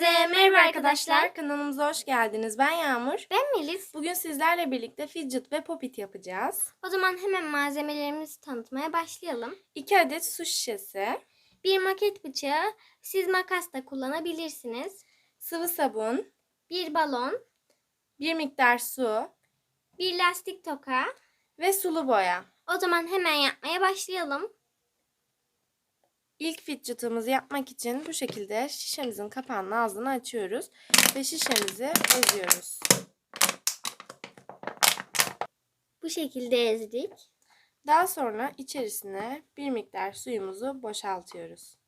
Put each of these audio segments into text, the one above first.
Herkese merhaba arkadaşlar. Kanalımıza hoş geldiniz. Ben Yağmur. Ben Melis. Bugün sizlerle birlikte fidget ve popit yapacağız. O zaman hemen malzemelerimizi tanıtmaya başlayalım. 2 adet su şişesi, Bir maket bıçağı, siz makas da kullanabilirsiniz. sıvı sabun, Bir balon, bir miktar su bir lastik toka. ve sulu boya. O zaman hemen yapmaya başlayalım. İlk fidget'ımızı yapmak için bu şekilde şişemizin kapağının ağzını açıyoruz ve şişemizi eziyoruz. Bu şekilde ezdik. Daha sonra içerisine bir miktar suyumuzu boşaltıyoruz.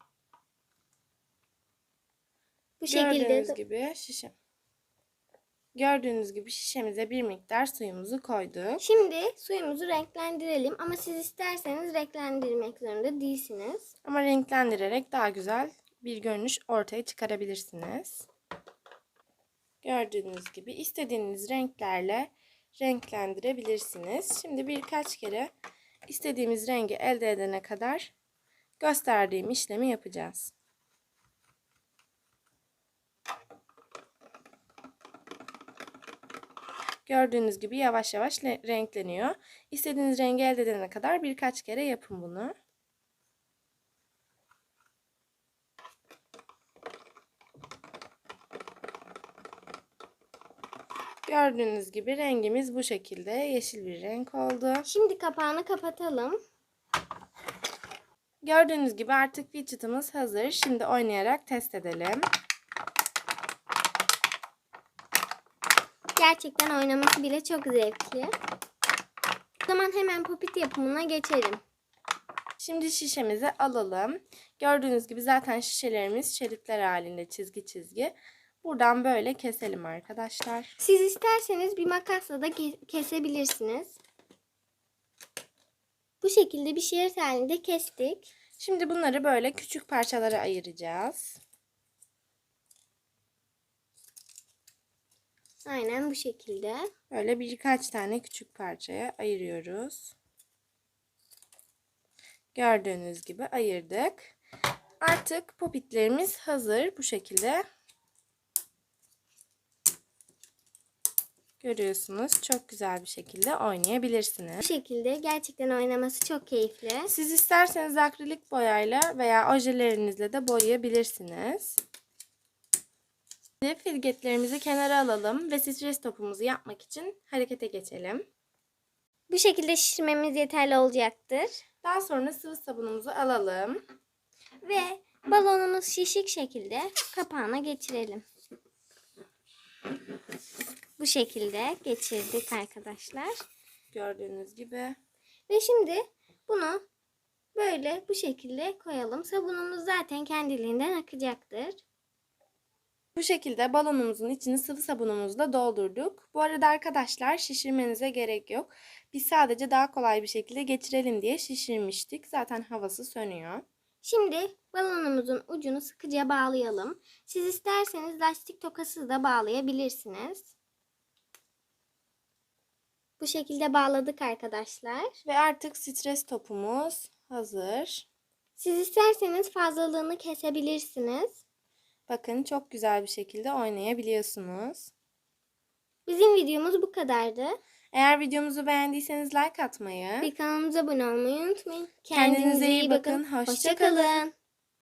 Bu şekilde Gördüğünüz gibi şişe. Gördüğünüz gibi şişemize bir miktar suyumuzu koyduk. Şimdi suyumuzu renklendirelim ama siz isterseniz renklendirmek zorunda değilsiniz. Ama renklendirerek daha güzel bir görünüş ortaya çıkarabilirsiniz. Gördüğünüz gibi istediğiniz renklerle renklendirebilirsiniz. Şimdi birkaç kere istediğimiz rengi elde edene kadar gösterdiğim işlemi yapacağız. Gördüğünüz gibi yavaş yavaş le- renkleniyor. İstediğiniz rengi elde edene kadar birkaç kere yapın bunu. Gördüğünüz gibi rengimiz bu şekilde yeşil bir renk oldu. Şimdi kapağını kapatalım. Gördüğünüz gibi artık widget'ımız hazır. Şimdi oynayarak test edelim. Gerçekten oynaması bile çok zevkli. O zaman hemen popit yapımına geçelim. Şimdi şişemizi alalım. Gördüğünüz gibi zaten şişelerimiz şeritler halinde çizgi çizgi. Buradan böyle keselim arkadaşlar. Siz isterseniz bir makasla da ke- kesebilirsiniz. Bu şekilde bir şerit halinde kestik. Şimdi bunları böyle küçük parçalara ayıracağız. Aynen bu şekilde. Böyle birkaç tane küçük parçaya ayırıyoruz. Gördüğünüz gibi ayırdık. Artık popitlerimiz hazır bu şekilde. Görüyorsunuz çok güzel bir şekilde Bu oynayabilirsiniz. şekilde gerçekten oynaması çok keyifli. Siz isterseniz akrilik boyayla veya ojelerinizle de boyayabilirsiniz. Şimdi filgetlerimizi kenara alalım ve stres topumuzu yapmak için harekete geçelim. Bu şekilde şişirmemiz yeterli olacaktır. Daha sonra sıvı sabunumuzu alalım. Ve balonumuz şişik şekilde kapağına geçirelim. Bu şekilde geçirdik arkadaşlar. Gördüğünüz gibi. Ve şimdi bunu böyle bu şekilde koyalım. Sabunumuz zaten kendiliğinden akacaktır. Bu şekilde balonumuzun içini sıvı sabunumuzla doldurduk. Bu arada arkadaşlar şişirmenize gerek yok. Biz sadece daha kolay bir şekilde geçirelim diye şişirmiştik. Zaten havası sönüyor. Şimdi balonumuzun ucunu sıkıca bağlayalım. Siz isterseniz lastik tokası da bağlayabilirsiniz. Bu şekilde bağladık arkadaşlar. Ve artık stres topumuz hazır. Siz isterseniz fazlalığını kesebilirsiniz. Bakın çok güzel bir şekilde oynayabiliyorsunuz. Bizim videomuz bu kadardı. Eğer videomuzu beğendiyseniz like atmayı, Bir kanalımıza abone olmayı unutmayın. Kendinize iyi bakın. Hoşça kalın. kalın.